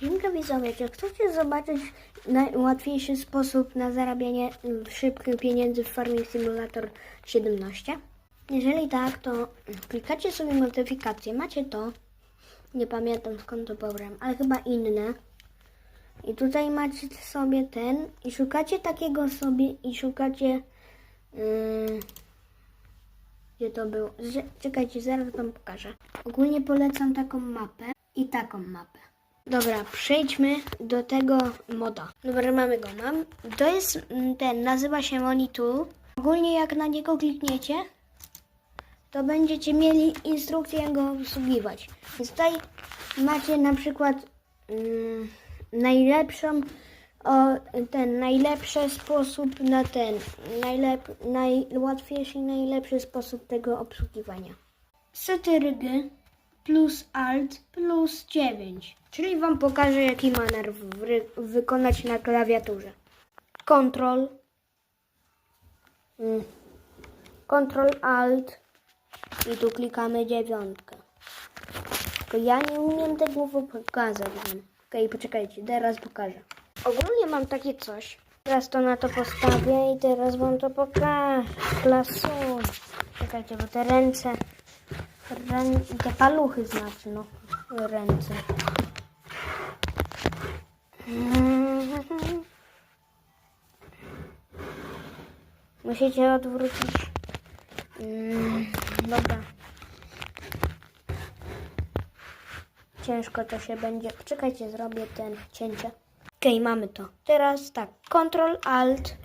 Dziękuję widzowie, czy chcecie zobaczyć najłatwiejszy sposób na zarabianie mm, szybkich pieniędzy w Farming Simulator 17? Jeżeli tak, to klikacie sobie modyfikacje, macie to, nie pamiętam skąd to pobrałem, ale chyba inne. I tutaj macie sobie ten i szukacie takiego sobie i szukacie yy, gdzie to było? Czekajcie, zaraz wam pokażę. Ogólnie polecam taką mapę i taką mapę. Dobra, przejdźmy do tego moda. Dobra, mamy go, mam. To jest mm, ten, nazywa się Money Tool. Ogólnie jak na niego klikniecie, to będziecie mieli instrukcję jak go obsługiwać. Więc tutaj macie na przykład mm, najlepszą o, ten najlepszy sposób na ten najlep, najłatwiejszy i najlepszy sposób tego obsługiwania. Ctrl plus Alt plus 9, czyli Wam pokażę jaki manewr wykonać na klawiaturze. Ctrl mm, Ctrl Alt i tu klikamy dziewiątkę. Tylko ja nie umiem tego pokazać wam. Okej, poczekajcie, teraz pokażę. Ogólnie mam takie coś. Teraz to na to postawię i teraz wam to pokażę. Klasu. Czekajcie, bo te ręce, rę, te paluchy znaczy, no, ręce. Musicie odwrócić. Mm, dobra. Ciężko to się będzie. Czekajcie, zrobię ten cięcie. Okej, mamy to. Teraz tak, Ctrl Alt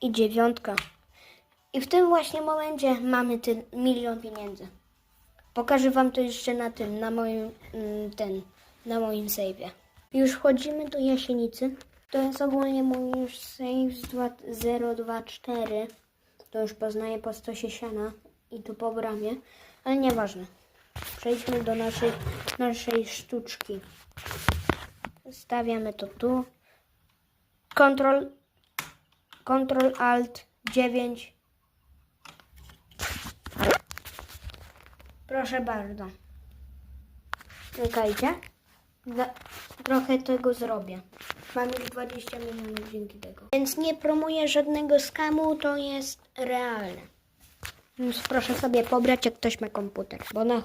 i dziewiątka. I w tym właśnie momencie mamy ten milion pieniędzy. Pokażę wam to jeszcze na tym, na moim mm, ten, na moim save'ie. Już wchodzimy do Jasienicy. To jest ogólnie mój już save z dwa- 024. To już poznaję po stosie siana i tu po bramie, ale nieważne. Przejdźmy do naszej, naszej sztuczki. Stawiamy to tu. Ctrl, Ctrl Alt 9. Proszę bardzo. Czekajcie. Trochę tego zrobię. Mam już 20 milionów dzięki tego. Więc nie promuję żadnego skamu, to jest realne. Więc proszę sobie pobrać, jak ktoś ma komputer, bo, na,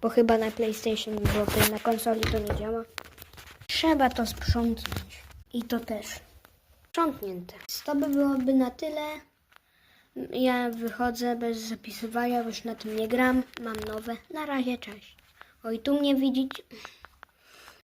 bo chyba na PlayStation, bo na konsoli to nie działa. Trzeba to sprzątnąć. I to też. Sprzątnięte. To by byłoby na tyle. Ja wychodzę bez zapisywania, już na tym nie gram. Mam nowe. Na razie, cześć. Oj, tu mnie widzieć.